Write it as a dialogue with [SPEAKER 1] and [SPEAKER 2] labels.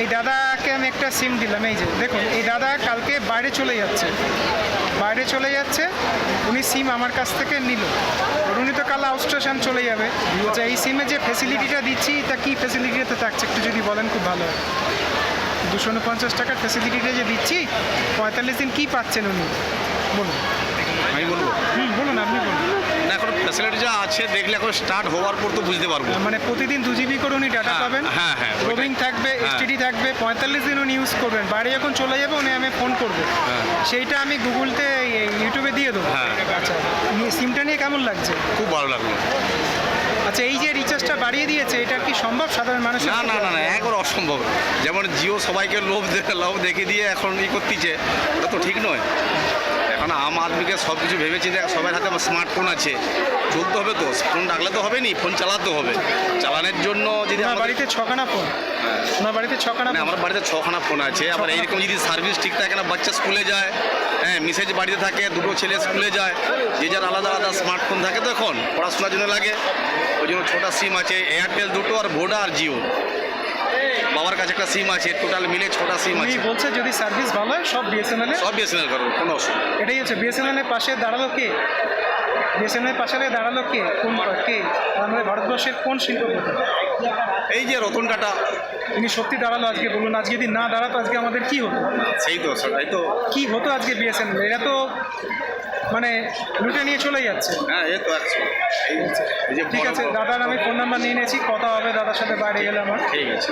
[SPEAKER 1] এই দাদাকে আমি একটা সিম দিলাম, এই যে, দেখুন, এই দাদা কালকে বাইরে চলে যাচ্ছে। বাইরে চলে যাচ্ছে, উনি সিম আমার কাছ থেকে নিল। উনি তো কাল আউটস্টেশন চলে যাবে। আচ্ছা এই সিমে যে ফেসিলিটিটা দিচ্ছি তা কি ফেসিলিটিতে থাকছে? একটু যদি বলেন, খুব ভালো হয়। দুশো উনপঞ্চাশ টাকার ফেসিলিটিটা যে দিচ্ছি, পঁয়তাল্লিশ দিন কী পাচ্ছেন উনি? বলুন হুম বলুন আপনি বলুন
[SPEAKER 2] না এখন ফ্যাসিলিটি যা আছে দেখলে এখন স্টার্ট হওয়ার পর তো বুঝতে পারব।
[SPEAKER 1] মানে প্রতিদিন দু জিবি করে উনি ডাটা
[SPEAKER 2] হ্যাঁ,
[SPEAKER 1] পাবেন।
[SPEAKER 2] হ্যাঁ, হ্যাঁ।
[SPEAKER 1] রোমিং থাকবে
[SPEAKER 2] হ্যাঁ।
[SPEAKER 1] এসটিডি থাকবে পঁয়তাল্লিশ দিন উনি ইউজ করবেন। বাড়ি যখন চলে যাবে উনি আমি ফোন করব।
[SPEAKER 2] হ্যাঁ।
[SPEAKER 1] সেইটা আমি গুগলতে ইউটিউবে দিয়ে দেবো।
[SPEAKER 2] হ্যাঁ।
[SPEAKER 1] আচ্ছা সিমটা নিয়ে কেমন লাগছে?
[SPEAKER 2] খুব ভালো লাগল।
[SPEAKER 1] আচ্ছা এই যে রিচার্জটা বাড়িয়ে দিয়েছে এটা কি সম্ভব সাধারণ মানুষ
[SPEAKER 2] না না না না একবার অসম্ভব। যেমন জিও সবাইকে লোভ লোভ দেখে দিয়ে এখন ই করতেছে ওটা তো ঠিক নয়। এখন আম আদমিকে সব কিছু ভেবেছি দেখ সবার হাতে স্মার্টফোন আছে। চলতে হবে তো ফোন রাখলে তো হবে নি ফোন চালাতে হবে। চালানোর জন্য যদি
[SPEAKER 1] ওনার
[SPEAKER 2] আমাদের-
[SPEAKER 1] বাড়িতে ছখানা ফোন ওনার বাড়িতে ছখানা
[SPEAKER 2] মানে আমার বাড়িতে ছখানা ফোন আছে। আবার এইরকম যদি সার্ভিস ঠিক থাকে না বাচ্চা স্কুলে যায় হ্যাঁ মিসেজ বাড়িতে থাকে দুটো ছেলে স্কুলে যায় যে যার আলাদা আলাদা স্মার্টফোন থাকে তো এখন পড়াশোনার জন্য লাগে। ওই জন্য ছোটা সিম আছে এয়ারটেল দুটো আর ভোডা আর জিও বাবার কাছে একটা সিম আছে টোটাল মিলে ছোটা সিম আছে।
[SPEAKER 1] বলছে যদি সার্ভিস ভালো হয় সব বিএসএনএল
[SPEAKER 2] সব বিএসএনএল করো কোনো অসুবিধা।
[SPEAKER 1] এটাই হচ্ছে বিএসএনএল এর পাশে দাঁড়াল কে? বিএসএনএল এর পাশে দাঁড়াল কে? কোন কে? আমাদের ভারতবর্ষের কোন শিল্পপতি?
[SPEAKER 2] এই যে রতন টাটা।
[SPEAKER 1] তিনি সত্যি দাঁড়াল আজকে বলুন আজকে যদি না দাঁড়াতো আজকে আমাদের কি হতো?
[SPEAKER 2] সেই তো সেটাই তো।
[SPEAKER 1] কি হতো আজকে বিএসএনএল এরা তো মানে লুটে নিয়ে চলে যাচ্ছে।
[SPEAKER 2] হ্যাঁ এ তো আছে।
[SPEAKER 1] ঠিক আছে দাদার আমি ফোন নাম্বার নিয়ে নিয়েছি কথা হবে দাদার সাথে বাইরে গেলে আমার।
[SPEAKER 2] ঠিক আছে।